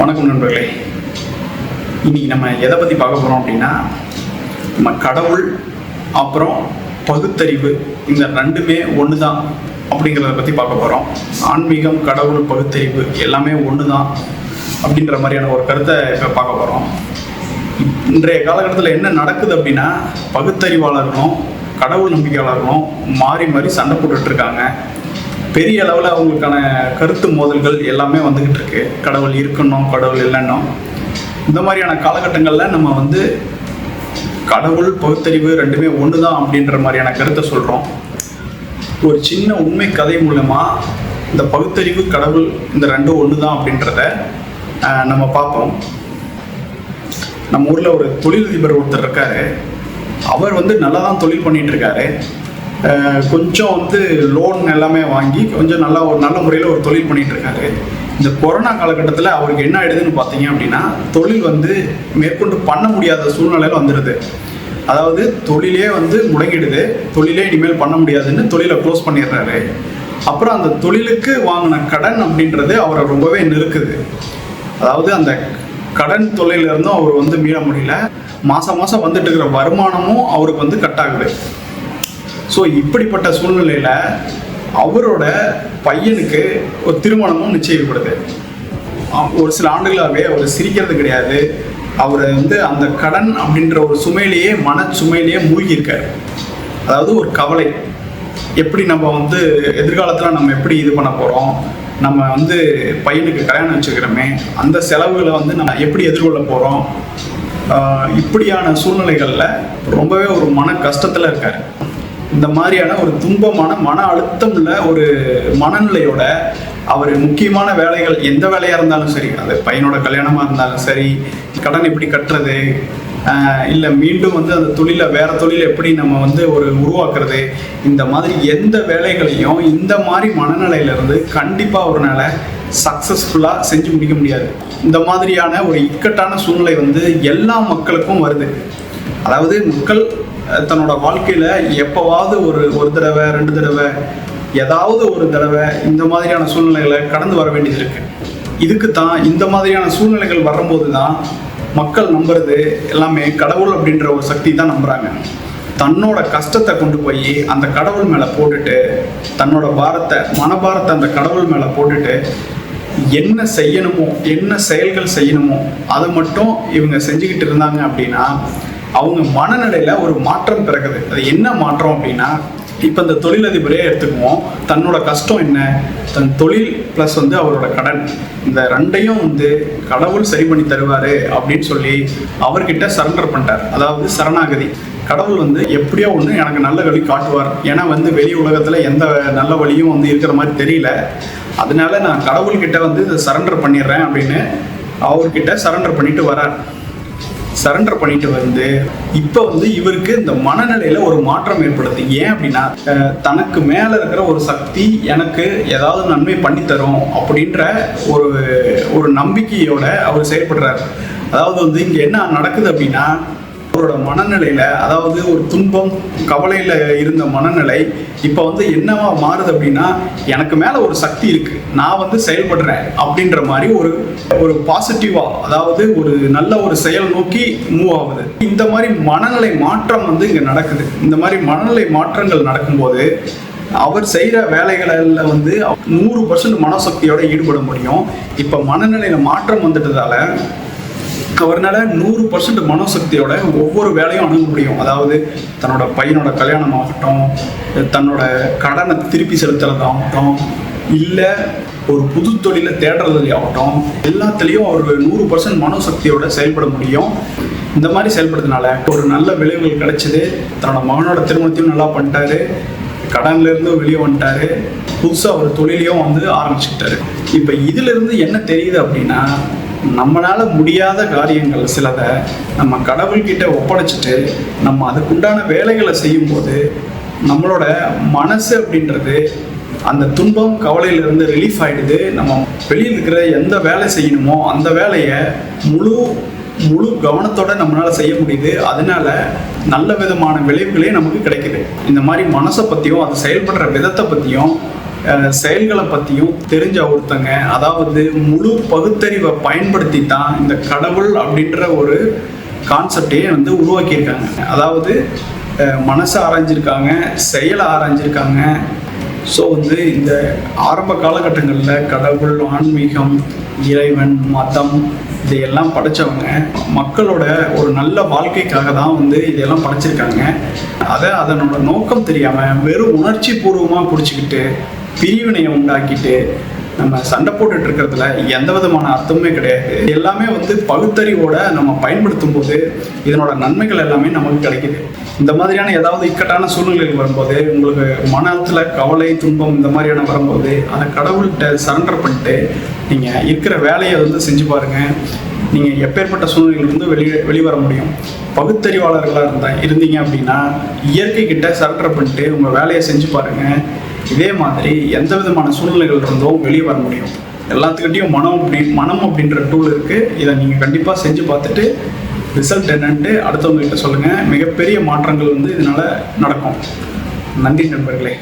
வணக்கம் நண்பர்களே. இன்னைக்கு நம்ம எதை பற்றி பார்க்க போகிறோம் அப்படின்னா நம்ம கடவுள் அப்புறம் பகுத்தறிவு இந்த ரெண்டுமே ஒன்று தான் அப்படிங்கிறத பற்றி பார்க்க போகிறோம் ஆன்மீகம் கடவுள் பகுத்தறிவு எல்லாமே ஒன்று தான் அப்படின்ற மாதிரியான ஒரு கருத்தை இப்போ பார்க்க போகிறோம் இன்றைய காலகட்டத்தில் என்ன நடக்குது அப்படின்னா பகுத்தறிவாளர்களும் கடவுள் நம்பிக்கையாளர்களும் மாறி மாறி சண்டை போட்டுட்டு இருக்காங்க. பெரிய அளவில் அவங்களுக்கான கருத்து மோதல்கள் எல்லாமே வந்துக்கிட்டு இருக்கு. கடவுள் இருக்கணும் கடவுள் இல்லைன்னும் இந்த மாதிரியான காலகட்டங்களில் நம்ம வந்து கடவுள் பகுத்தறிவு ரெண்டுமே ஒன்று தான் அப்படின்ற மாதிரியான கருத்தை சொல்கிறோம் ஒரு சின்ன உண்மை கதை மூலமாக இந்த பகுத்தறிவு கடவுள் இந்த ரெண்டும் ஒன்று தான் அப்படின்றத ஆஹ், நம்ம பார்ப்போம். நம்ம ஊரில் ஒரு தொழிலதிபர் ஒருத்தர் இருக்காரு. அவர் வந்து நல்லா தான் தொழில் பண்ணிட்டு இருக்காரு. கொஞ்சம் வந்து லோன் எல்லாமே வாங்கி கொஞ்சம் நல்லா ஒரு நல்ல முறையில் ஒரு தொழில் பண்ணிகிட்ருக்காரு இருக்காரு. இந்த கொரோனா காலகட்டத்தில் அவருக்கு என்ன ஆயிடுதுன்னு பார்த்தீங்க அப்படின்னா தொழில் வந்து மேற்கொண்டு பண்ண முடியாத சூழ்நிலையில் வந்துடுது அதாவது தொழிலே வந்து முடங்கிடுது. தொழிலே இனிமேல் பண்ண முடியாதுன்னு தொழிலை க்ளோஸ் பண்ணிடுறாரு. அப்புறம் அந்த தொழிலுக்கு வாங்கின கடன் அப்படின்றது அவரை ரொம்பவே நெருக்குது. அதாவது அந்த கடன் தொழிலிருந்தும் இருந்தும் அவர் வந்து மீள முடியல. மாதம் மாதம் வந்துட்டு இருக்கிற வருமானமும் அவருக்கு வந்து கட் ஆகுது. ஸோ இப்படிப்பட்ட சூழ்நிலையில் அவரோட பையனுக்கு ஒரு திருமணமும் நிச்சயிக்கப்படுது ஒரு சில ஆண்டுகளாகவே அவர் சிரிக்கிறது கிடையாது. அவர் வந்து அந்த கடன் அப்படின்ற ஒரு சுமையிலேயே மன சுமையிலேயே மூழ்கியிருக்கார் அதாவது ஒரு கவலை. எப்படி நம்ம வந்து எதிர்காலத்தில் நம்ம எப்படி இது பண்ண போகிறோம் நம்ம வந்து பையனுக்கு கல்யாணம் வச்சுக்கிறோமே அந்த செலவுகளை வந்து நம்ம எப்படி எதிர்கொள்ள போகிறோம் இப்படியான சூழ்நிலைகளில் ரொம்பவே ஒரு மன கஷ்டத்தில் இருக்காரு. இந்த மாதிரியான ஒரு துன்பமான மன அழுத்தம் உள்ள ஒரு மனநிலையோட அவர் முக்கியமான வேலைகள் எந்த வேலையாக இருந்தாலும் சரி அது பையனோட கல்யாணமாக இருந்தாலும் சரி கடன் எப்படி கட்டுறது இல்லை மீண்டும் வந்து அந்த தொழிலை வேற தொழில் எப்படி நம்ம வந்து ஒரு உருவாக்குறது இந்த மாதிரி எந்த வேலைகளையும் இந்த மாதிரி மனநிலையில இருந்து கண்டிப்பாக அவர்னால சக்ஸஸ்ஃபுல்லாக செஞ்சு முடிக்க முடியாது. இந்த மாதிரியான ஒரு இக்கட்டான சூழ்நிலை வந்து எல்லா மக்களுக்கும் வருது. அதாவது மக்கள் தன்னோட வாழ்க்கையில எப்பவாவது ஒரு ஒரு தடவை ரெண்டு தடவை ஏதாவது ஒரு தடவை இந்த மாதிரியான சூழ்நிலைகளை கடந்து வர வேண்டியது இருக்கு. இதுக்கு தான் இந்த மாதிரியான சூழ்நிலைகள் வரும்போது தான் மக்கள் நம்புறது எல்லாமே கடவுள் அப்படின்ற ஒரு சக்தி தான் நம்புறாங்க. தன்னோட கஷ்டத்தை கொண்டு போய் அந்த கடவுள் மேலே போட்டுட்டு தன்னோட பாரத்தை மனபாரத்தை அந்த கடவுள் மேலே போட்டுட்டு என்ன செய்யணுமோ என்ன செயல்கள் செய்யணுமோ அதை மட்டும் இவங்க செஞ்சுக்கிட்டு இருந்தாங்க அப்படின்னா அவங்க மனநிலையில ஒரு மாற்றம் பிறகுது. அது என்ன மாற்றம் அப்படின்னா இப்போ இந்த தொழிலதிபரே எடுத்துக்குவோம். தன்னோட கஷ்டம் என்ன? தன் தொழில் ப்ளஸ் வந்து அவரோட கடன். இந்த ரெண்டையும் வந்து கடவுள் சரி பண்ணி தருவாரு அப்படின்னு சொல்லி அவர்கிட்ட சரண்டர் பண்ணிட்டார். அதாவது சரணாகதி. கடவுள் வந்து எப்படியோ ஒன்று எனக்கு நல்ல வழி காட்டுவார். ஏன்னா வந்து வெளி உலகத்தில் எந்த நல்ல வழியும் வந்து இருக்கிற மாதிரி தெரியல. அதனால நான் கடவுள்கிட்ட வந்து இதை சரண்டர் பண்ணிடுறேன் அப்படின்னு அவர்கிட்ட சரண்டர் பண்ணிட்டு வரார். சரண்டர் பண்ணிட்டு வந்து இப்போ வந்து இவருக்கு இந்த மனநிலையில ஒரு மாற்றம் ஏற்படுது. ஏன் அப்படின்னா தனக்கு மேல இருக்கிற ஒரு சக்தி எனக்கு ஏதாவது நன்மை பண்ணித்தரும் அப்படின்ற ஒரு ஒரு நம்பிக்கையோட அவர் செயல்படுறாரு. அதாவது வந்து இங்க என்ன நடக்குது அப்படின்னா அவரோட மனநிலையில அதாவது ஒரு துன்பம் கவலையில இருந்த மனநிலை இப்போ வந்து என்னவா மாறுது அப்படின்னா எனக்கு மேல ஒரு சக்தி இருக்கு. நான் வந்து செயல்படுறேன் அப்படின்ற மாதிரி ஒரு ஒரு பாசிட்டிவா அதாவது ஒரு நல்ல ஒரு செயல் நோக்கி மூவ் ஆகுது. இந்த மாதிரி மனநிலை மாற்றம் வந்து இங்க நடக்குது. இந்த மாதிரி மனநிலை மாற்றங்கள் நடக்கும்போது அவர் செய்கிற வேலைகளில் வந்து நூறு பர்சன்ட் மனசக்தியோட ஈடுபட முடியும். இப்போ மனநிலையில மாற்றம் வந்துட்டதால அவர்னால நூறு பர்சன்ட் மனோசக்தியோட ஒவ்வொரு வேலையும் அணுக முடியும். அதாவது தன்னோட பையனோட கல்யாணம் ஆகட்டும் தன்னோட கடனை திருப்பி செலுத்துறதாகட்டும் இல்லை ஒரு புது தொழிலை தேடுறது ஆகட்டும் எல்லாத்துலேயும் அவர் நூறு பர்சன்ட் மனோசக்தியோட செயல்பட முடியும். இந்த மாதிரி செயல்படுறதுனால ஒரு நல்ல விளைவுகள் கிடைச்சது. தன்னோட மகனோட திருமணத்தையும் நல்லா பண்ணிட்டாரு. கடன்ல இருந்து வெளியே வந்துட்டாரு. புதுசாக ஒரு தொழிலையும் வந்து ஆரம்பிச்சுக்கிட்டாரு. இப்போ இதுல இருந்து என்ன தெரியுது அப்படின்னா நம்மளால் முடியாத காரியங்கள் சிலதை நம்ம கடவுள்கிட்ட ஒப்படைச்சிட்டு நம்ம அதுக்குண்டான வேலைகளை செய்யும்போது நம்மளோட மனசு அப்படின்றது அந்த துன்பம் கவலையிலிருந்து ரிலீஃப் ஆகிடுது நம்ம வெளியில் இருக்கிற எந்த வேலை செய்யணுமோ அந்த வேலையை முழு முழு கவனத்தோட நம்மளால் செய்ய முடியுது. அதனால நல்ல விதமான விளைவுகளே நமக்கு கிடைக்குது. இந்த மாதிரி மனசை பற்றியும் அது செயல்படுற விதத்தை பற்றியும் செயல்களை பற்றியும் தெரிஞ்ச ஒருத்தங்க அதாவது முழு பகுத்தறிவை பயன்படுத்தி தான் இந்த கடவுள் அப்படின்ற ஒரு கான்செப்டையே வந்து உருவாக்கியிருக்காங்க. அதாவது மனசை ஆராய்ஞ்சிருக்காங்க செயலை ஆராய்ஞ்சிருக்காங்க. ஸோ வந்து இந்த ஆரம்ப காலகட்டங்களில் கடவுள் ஆன்மீகம் இறைவன் மதம் இதையெல்லாம் படைச்சவங்க மக்களோட ஒரு நல்ல வாழ்க்கைக்காக தான் வந்து இதையெல்லாம் படைச்சிருக்காங்க. அதை அதனோட நோக்கம் தெரியாமல் வெறும் உணர்ச்சி பூர்வமாக பிடிச்சிக்கிட்டு பிரிவினையை உண்டாக்கிட்டு நம்ம சண்டை போட்டுட்டு இருக்கிறதுல எந்த விதமான அர்த்தமுமே கிடையாது. எல்லாமே வந்து பகுத்தறிவோட நம்ம பயன்படுத்தும் போது இதனோட நன்மைகள் எல்லாமே நமக்கு கிடைக்குது. இந்த மாதிரியான ஏதாவது இக்கட்டான சூழ்நிலைகள் வரும்போது உங்களுக்கு மனத்தில் கவலை துன்பம் இந்த மாதிரியான வரும்போது அதை கடவுள்கிட்ட சரண்டர் பண்ணிட்டு நீங்கள் இருக்கிற வேலையை வந்து செஞ்சு பாருங்கள் நீங்கள் எப்பேற்பட்ட சூழ்நிலையிலிருந்து வெளியே வெளிவர முடியும். பகுத்தறிவாளர்களாக இருந்தா இருந்தீங்க அப்படின்னா இயற்கை கிட்ட சரண்டர் பண்ணிட்டு உங்கள் வேலையை செஞ்சு பாருங்கள் இதே மாதிரி எந்த விதமான சூழ்நிலைகள் இருந்தும் வெளியே வர முடியும். எல்லாத்துக்கிட்டையும் மனம் அப்படி மனம் அப்படின்ற டூல் இருக்குது இதை நீங்கள் கண்டிப்பாக செஞ்சு பார்த்துட்டு ரிசல்ட் என்னன்ட்டு அடுத்தவங்ககிட்ட சொல்லுங்கள் மிகப்பெரிய மாற்றங்கள் வந்து இதனால் நடக்கும். நன்றி நண்பர்களே.